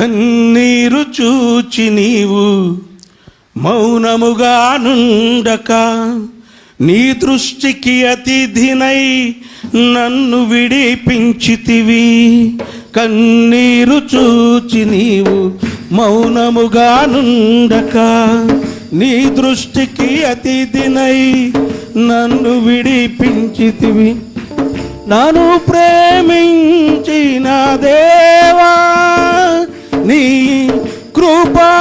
కన్నీరు చూచి నీవు మౌనముగా నుండక నీ దృష్టికి అతిథినై నన్ను విడిపించితివి. కన్నీరు చూచి నీవు మౌనముగా నుండక నీ దృష్టికి అతిథినై నన్ను విడిపించితివి. నన్ను ప్రేమించి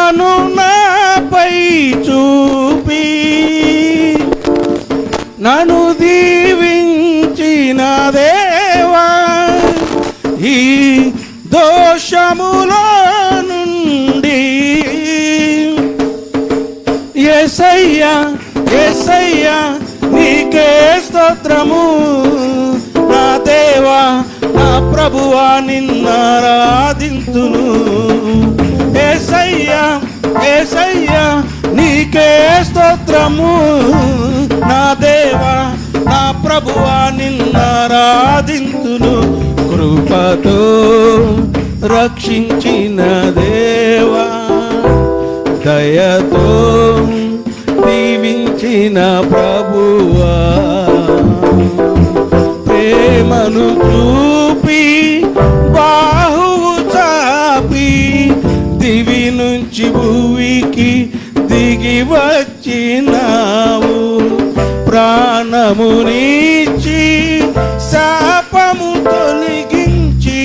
కృపను నాపై చూపి నను దీవించిన దేవా ఈ దోషములో నుండి. ఏసయ్యా ఏసయ్యా నీకే స్తోత్రము. నా దేవా నా ప్రభువా నిన్నారాధింతును ఏసయ్యా నీకే స్తోత్రము. నా దేవా నా ప్రభువా నిన్నారాధింతును కృపతో రక్షించిన దేవా. దయతో దీవించిన ప్రభువా. నుంచి భూమికి దిగి వచ్చినావు. ప్రాణమునిచ్చి శాపము తొలగించి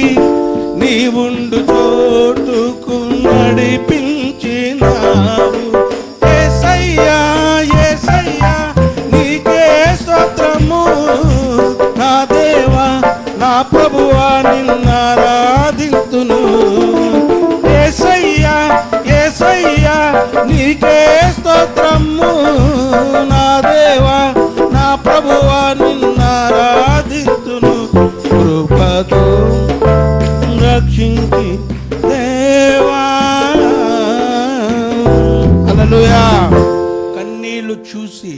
నీవుండు చోటుకు నడిపించినావు. నీకే స్తోత్రము. నా దేవా నా ప్రభువా నిన్నారాధింతును నీకే స్తోత్రము. నా దేవా నా ప్రభువా నిన్నారాధింతును కృపతో రక్షించి దేవా. అలలుయా కన్నీళ్ళు చూసి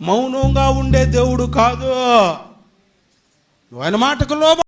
మౌనంగా ఉండే దేవుడు కాదు. ఆయన మాటకు లోబ